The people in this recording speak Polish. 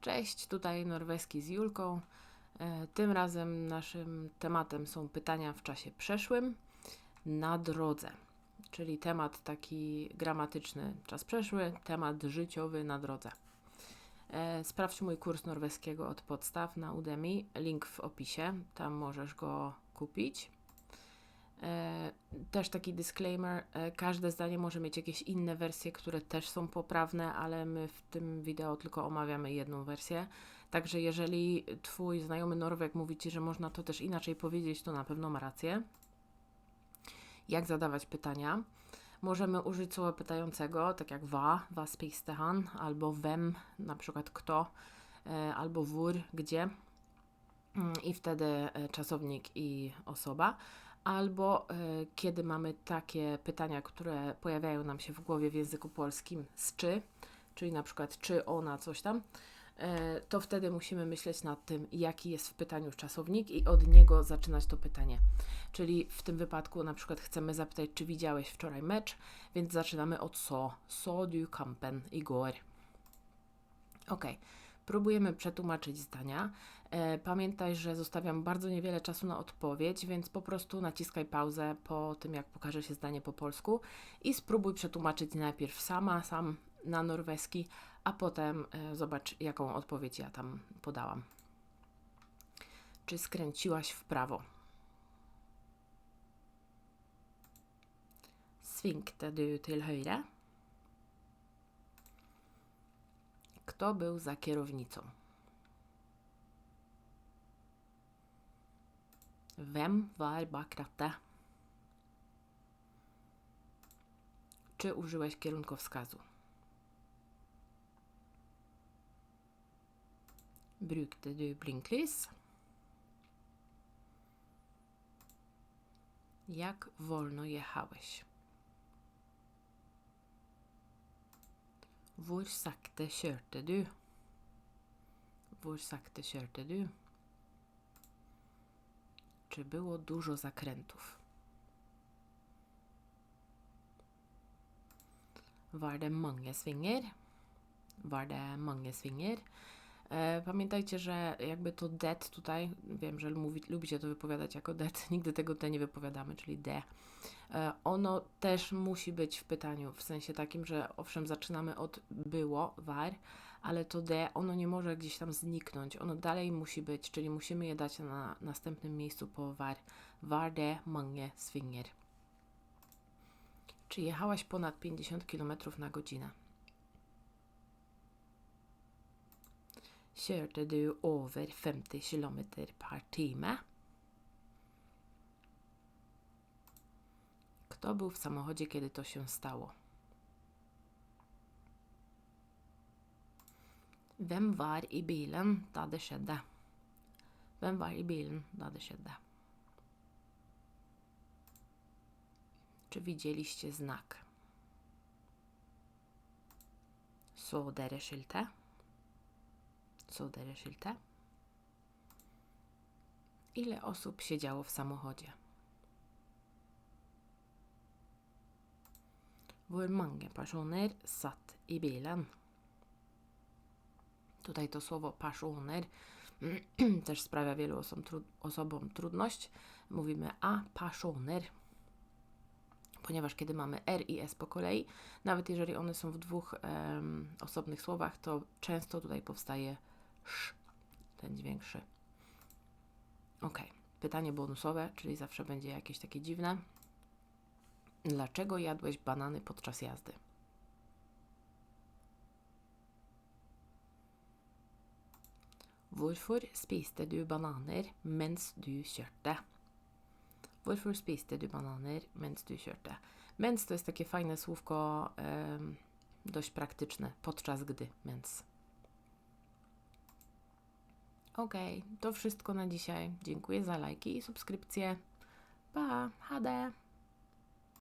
Cześć, tutaj Norweski z Julką. E, Tym razem naszym tematem są pytania w czasie przeszłym na drodze, czyli temat taki gramatyczny czas przeszły, temat życiowy na drodze. E, Sprawdź mój kurs norweskiego od podstaw na Udemy, link w opisie, tam możesz go kupić. E, Też taki disclaimer, e, każde zdanie może mieć jakieś inne wersje, które też są poprawne, ale my w tym wideo tylko omawiamy jedną wersję. Także jeżeli Twój znajomy Norweg mówi Ci, że można to też inaczej powiedzieć, to na pewno ma rację. Jak zadawać pytania? Możemy użyć słowa pytającego, tak jak wa, was spiste han, albo wem, na przykład kto, e, albo wór, gdzie. Mm, I wtedy czasownik i osoba. Albo e, kiedy mamy takie pytania, które pojawiają nam się w głowie w języku polskim z czy, czyli na przykład czy ona coś tam, e, to wtedy musimy myśleć nad tym, jaki jest w pytaniu czasownik i od niego zaczynać to pytanie. Czyli w tym wypadku na przykład chcemy zapytać, czy widziałeś wczoraj mecz, więc zaczynamy od so. So du kampen igår. Ok, próbujemy przetłumaczyć zdania. E, Pamiętaj, że zostawiam bardzo niewiele czasu na odpowiedź, więc po prostu naciskaj pauzę po tym, jak pokaże się zdanie po polsku i spróbuj przetłumaczyć najpierw sama, sam na norweski, a potem e, zobacz, jaką odpowiedź ja tam podałam. Czy skręciłaś w prawo? Svingte du til høyre? Kto był za kierownicą? Hvem var bak rattet? Czy użyłeś kierunkowskazu? Brukte du blinklys? Jak wolno jechałeś? Hvor sakte kjørte du? Hvor sakte kjørte du? Czy było dużo zakrętów? Var det mange svinger? Var det mange? E, pamiętajcie, że jakby to det tutaj, wiem, że mówi, lubicie to wypowiadać jako det, nigdy tego te nie wypowiadamy, czyli de. E, ono też musi być w pytaniu, w sensie takim, że owszem, zaczynamy od było, war, ale to de, ono nie może gdzieś tam zniknąć, ono dalej musi być, czyli musimy je dać na następnym miejscu po war. Var det mange svinger? Czy jechałaś ponad 50 km na godzinę? Kjørte du over 50 km per time? Kto był w samochodzie, kiedy to się stało? Hvem var i bilen da det skjedde? Hvem var i bilen da det skjedde? Czy widzieliście znak? Så dere skiltet? Så dere skiltet? Ile osób siedziało w samochodzie? Hvor mange personer satt i bilen? Tutaj to słowo personer też sprawia wielu osom, tru, osobom trudność. Mówimy a personer, ponieważ kiedy mamy R i S po kolei, nawet jeżeli one są w dwóch em, osobnych słowach, to często tutaj powstaje sz, ten dźwięk szy. Ok, pytanie bonusowe, czyli zawsze będzie jakieś takie dziwne. Dlaczego jadłeś banany podczas jazdy? Hvorfor spiste du bananer mens du kjørte? Hvorfor spiste du bananer mens du kjørte? Mens to jest takie fajne słówko, dość praktyczne, podczas gdy, mens. Ok, to wszystko na dzisiaj. Dziękuję za lajki i subskrypcje. Pa, HD!